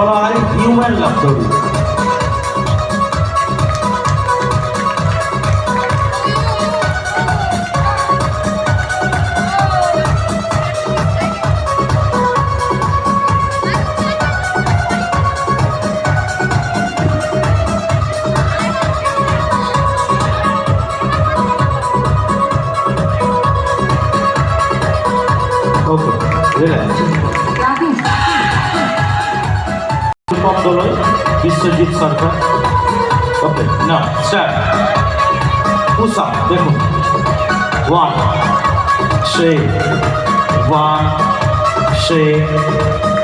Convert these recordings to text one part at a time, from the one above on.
বলা হয় human laughter okay Santa. Okay, now step. Push up, demo. One, shake, one, shake,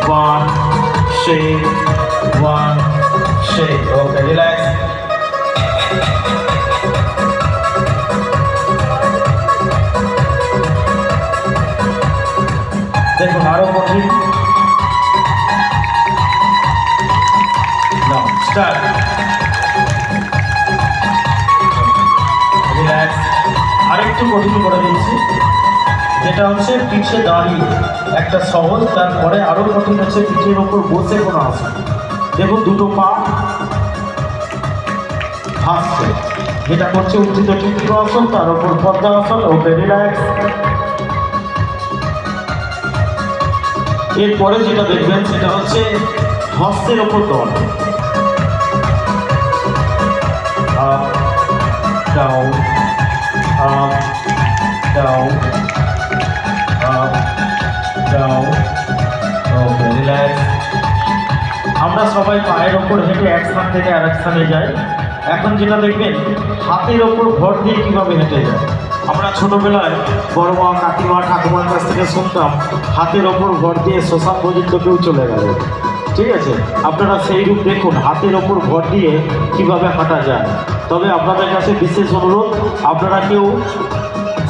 one, shake, one, shake. Okay, relax. আরেকটু কঠিন করে দিচ্ছি যেটা হচ্ছে পিঠে দাঁড়িয়ে একটা সহজ, তারপরে আরও কঠিন হচ্ছে পিঠের ওপর বসে কোনো আসন দেখুন, দুটো পা ভাসছে। যেটা করছে উত্থিত টিকিট আসন তার ওপর পদ্মা আসন ওকে রিল্যাক্স এরপরে যেটা দেখবেন, সেটা হচ্ছে হস্তের ওপর দল। Down, up down up down okay relax আমরা সবাই পায়ের ওপর হেঁটে এক স্থান থেকে আরেক স্থানে যাই। এখন যেটা দেখবেন, হাতের ওপর ভর দিয়ে কীভাবে হেঁটে যায়? আমরা ছোটোবেলায় বড় মা, কাকিমা, ঠাকুমার কাছ থেকে শুনতাম, হাতের ওপর ভর দিয়ে শ্মশান পর্যন্ত কেউ চলে গেল। ঠিক আছে? আপনারা সেই রূপ দেখুন, হাতের ওপর ভর দিয়ে কীভাবে হাঁটা যায়। তবে আপনাদের কাছে বিশেষ অনুরোধ, আপনারা কেউ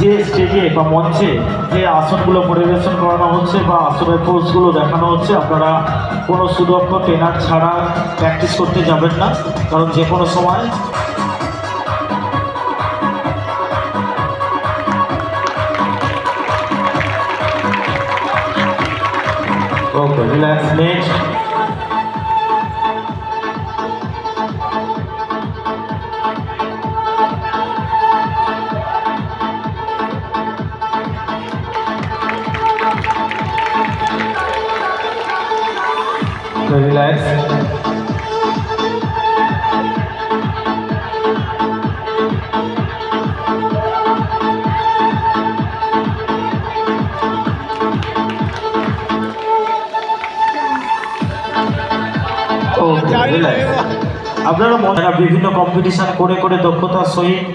যে স্টেজে বা মঞ্চে যে আসনগুলো পরিবেশন করানো হচ্ছে বা আসনের পোস্টগুলো দেখানো হচ্ছে, আপনারা কোনো সুদক্ষ ট্রেনার ছাড়া প্র্যাকটিস করতে যাবেন না। কারণ যে কোনো সময় okay relax next relax okay relax আপনারা মনে বিভিন্ন কম্পিটিশন করে করে দক্ষতার সহিত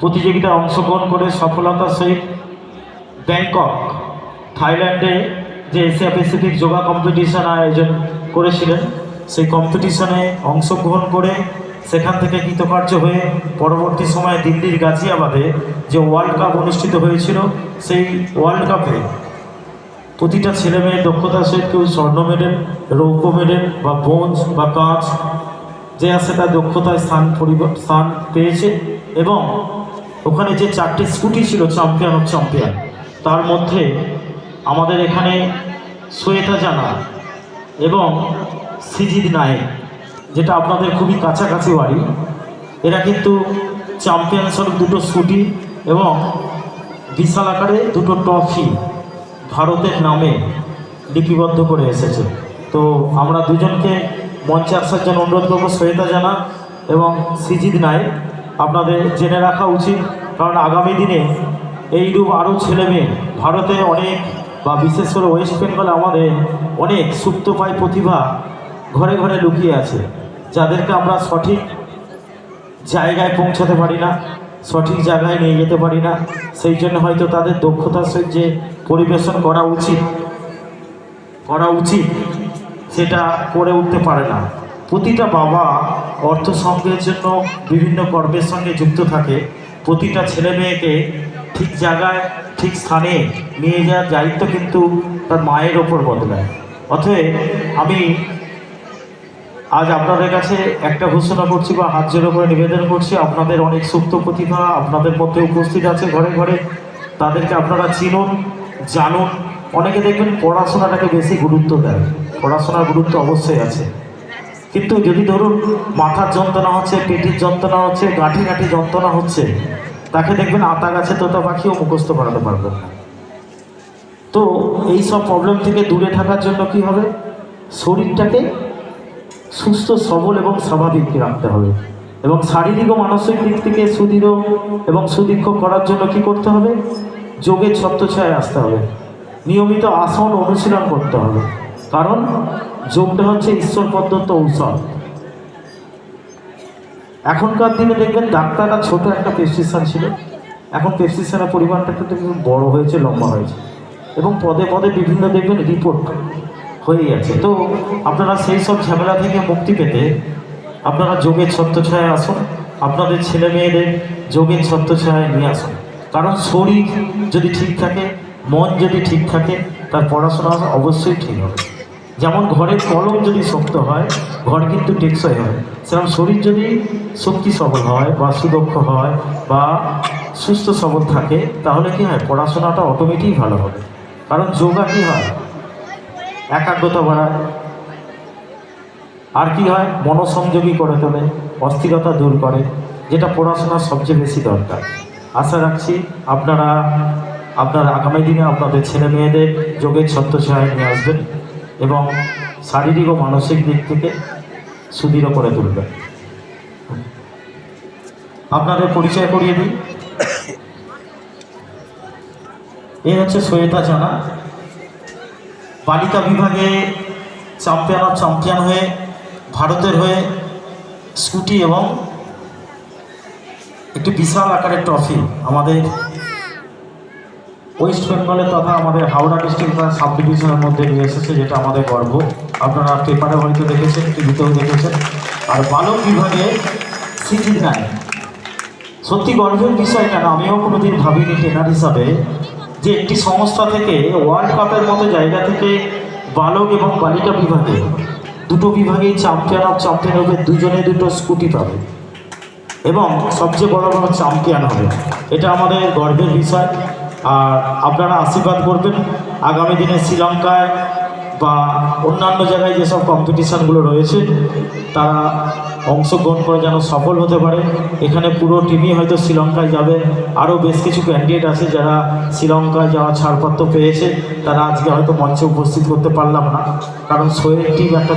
প্রতিযোগিতায় অংশগ্রহণ করে সফলতার সহিত ব্যাংকক, থাইল্যান্ডে যে এশিয়া প্যাসিফিক যোগা কম্পিটিশন আয়োজন করেছিলেন, সেই কম্পিটিশনে অংশগ্রহণ করে সেখান থেকে কৃতকার্য হয়ে পরবর্তী সময়ে দিল্লির গাজিয়াবাদে যে ওয়ার্ল্ড কাপ অনুষ্ঠিত হয়েছিল, সেই ওয়ার্ল্ড কাপে প্রতিটা ছেলে মেয়ের দক্ষতার সহিত কেউ স্বর্ণ মেডেল রৌপ্য মেডেল বা ব্রোঞ্জ বা কাঁচ যে আছে তার দক্ষতায় স্থান স্থান পেয়েছে এবং ওখানে যে চারটি স্কুটি ছিল চ্যাম্পিয়ন অফ চ্যাম্পিয়ন তার মধ্যে আমাদের এখানে শ্বেতা জানা এবং সিজিদ নায়েক, যেটা আপনাদের খুবই কাছাকাছি বাড়ি। এরা কিন্তু চ্যাম্পিয়ন স্বরূপ দুটো স্কুটি এবং বিশাল আকারে দুটো ট্রফি ভারতের নামে লিপিবদ্ধ করে এসেছে। তো আমরা দুজনকে মঞ্চে আসার জন্য অনুরোধ করব, শ্বেতা জানা এবং সিজিদ নায়েক, আপনাদের জেনে রাখা উচিত, কারণ আগামী দিনে এইরূপ আরও ছেলে মেয়ে ভারতে অনেক বা বিশেষ করে ওয়েস্ট বেঙ্গলে আমাদের অনেক সুপ্তপায় প্রতিভা ঘরে ঘরে লুকিয়ে আছে, যাদেরকে আমরা সঠিক জায়গায় পৌঁছাতে পারি না, সঠিক জায়গায় নিয়ে যেতে পারি না, সেই জন্য হয়তো তাদের দক্ষতার সহিত যে পরিবেশন করা উচিত করা উচিত, সেটা করে উঠতে পারে না। প্রতিটা বাবা অর্থ সংগ্রহের জন্য বিভিন্ন কর্মের সঙ্গে যুক্ত থাকে, প্রতিটা ছেলে মেয়েকে ঠিক জায়গায়, ঠিক স্থানে নিয়ে যাওয়ার দায়িত্ব কিন্তু তার মায়ের ওপর বদলায়। অতএব আমি আজ আপনাদের কাছে একটা ঘোষণা করছি বা হাত জোড়ো করে নিবেদন করছি। আপনাদের অনেক সুপ্ত প্রতিভা আপনাদের মধ্যে উপস্থিত আছে ঘরে ঘরে। তাদেরকে আপনারা চিনুন, জানুন। অনেকে দেখবেন পড়াশোনাটাকে বেশি গুরুত্ব দেয় পড়াশোনার গুরুত্ব অবশ্যই আছে। কিন্তু যদি ধরুন মাথার যন্ত্রণা হচ্ছে, পেটের যন্ত্রণা হচ্ছে গাঁঠি গাঁঠি যন্ত্রণা হচ্ছে তাকে দেখবেন আতা গাছে তোতা পাখিও মুখস্থ করাতে পারবেন না। তো এই সব প্রবলেম থেকে দূরে থাকার জন্য কি হবে? শরীরটাকে সুস্থ, সবল এবং স্বাভাবিক রাখতে হবে। এবং শারীরিক ও মানসিক দিক থেকে সুদৃঢ় এবং সুদীর্ঘ করার জন্য কি করতে হবে? যোগের ছত্রছায় আসতে হবে। নিয়মিত আসন অনুশীলন করতে হবে। কারণ যোগটা হচ্ছে ঈশ্বর প্রদত্ত ঔষধ। এখনকার দিনে দেখবেন ডাক্তাররা ছোট একটা প্রেসক্রিপশন ছিল। এখন প্রেসক্রিপশনের পরিমাণটা কিন্তু বড় হয়েছে, লম্বা হয়েছে। এবং পদে পদে বিভিন্ন দেখবেন রিপোর্ট হয়ে গেছে। তো আপনারা সেই সব ঝামেলা থেকে মুক্তি পেতে আপনারা যোগের ছত্রছায়ায় আসুন, আপনাদের ছেলে মেয়েদের যোগের ছত্রছায়ায় নিয়ে আসুন। কারণ শরীর যদি ঠিক থাকে, মন যদি ঠিক থাকে, তার পড়াশোনা অবশ্যই ঠিক হবে। যেমন ঘরের কলম যদি শক্ত হয়, ঘর কিন্তু টেকসই হয়। সেরকম শরীর যদি শক্তি সবল হয় বা সুদক্ষ হয় বা সুস্থ সবল থাকে, তাহলে কি হয়? পড়াশোনাটা অটোমেটিক ভালো হবে। কারণ যোগা কি হয়? একাগ্রতা বাড়ায়। আর কি হয়? মনোসংযোগী করে তোলে, অস্থিরতা দূর করে, যেটা পড়াশোনার সবচেয়ে বেশি দরকার। আশা রাখছি আপনারা, আপনার আগামী দিনে আপনাদের ছেলে মেয়েদের যোগের ছত্রছায়ায় নিয়ে আসবেন। এবং শারীরিক ও মানসিক দিক থেকে সুদৃঢ় করে তুলবে। আপনাদের পরিচয় করিয়ে দিই। এই হচ্ছে সৈয়দা জানা। বালিকা বিভাগে চ্যাম্পিয়ন অফ চ্যাম্পিয়ন হয়ে, ভারতের হয়ে স্কুটি এবং একটি বিশাল আকারের ট্রফি আমাদের ওয়েস্ট বেঙ্গলে তথা আমাদের হাওড়া ডিস্ট্রিক্ট বা সাব ডিভিশনের মধ্যে নিয়ে এসেছে, যেটা আমাদের গর্ব। আপনারা পেপারে হয়তো দেখেছেন টিভিতেও দেখেছেন। আর বালক বিভাগে সিটি নাই সত্যি গর্বের বিষয় কেন? আমিও কোনোদিন ভাবিনি ট্রেনার হিসাবে যে একটি সংস্থা থেকে ওয়ার্ল্ড কাপের মতো জায়গা থেকে বালক এবং বালিকা বিভাগে দুটো বিভাগেই চ্যাম্পিয়ন অফ চ্যাম্পিয়ন হবে, দুজনে দুটো স্কুটি পাবে। এবং সবচেয়ে বড় বড় চ্যাম্পিয়ন হবে। এটা আমাদের গর্বের বিষয়। আর আপনারা আশীর্বাদ করবেন। আগামী দিনে শ্রীলঙ্কায় বা অন্যান্য জায়গায় যেসব কম্পিটিশানগুলো রয়েছে, তারা অংশগ্রহণ করে যেন সফল হতে পারে। এখানে পুরো টিমই হয়তো শ্রীলঙ্কায় যাবে। আরও বেশ কিছু ক্যান্ডিডেট আছে যারা শ্রীলঙ্কায় যাওয়ার ছাড়পত্র পেয়েছে। তারা আজকে হয়তো মঞ্চে উপস্থিত করতে পারলাম না। কারণ শোয়ের টিম একটা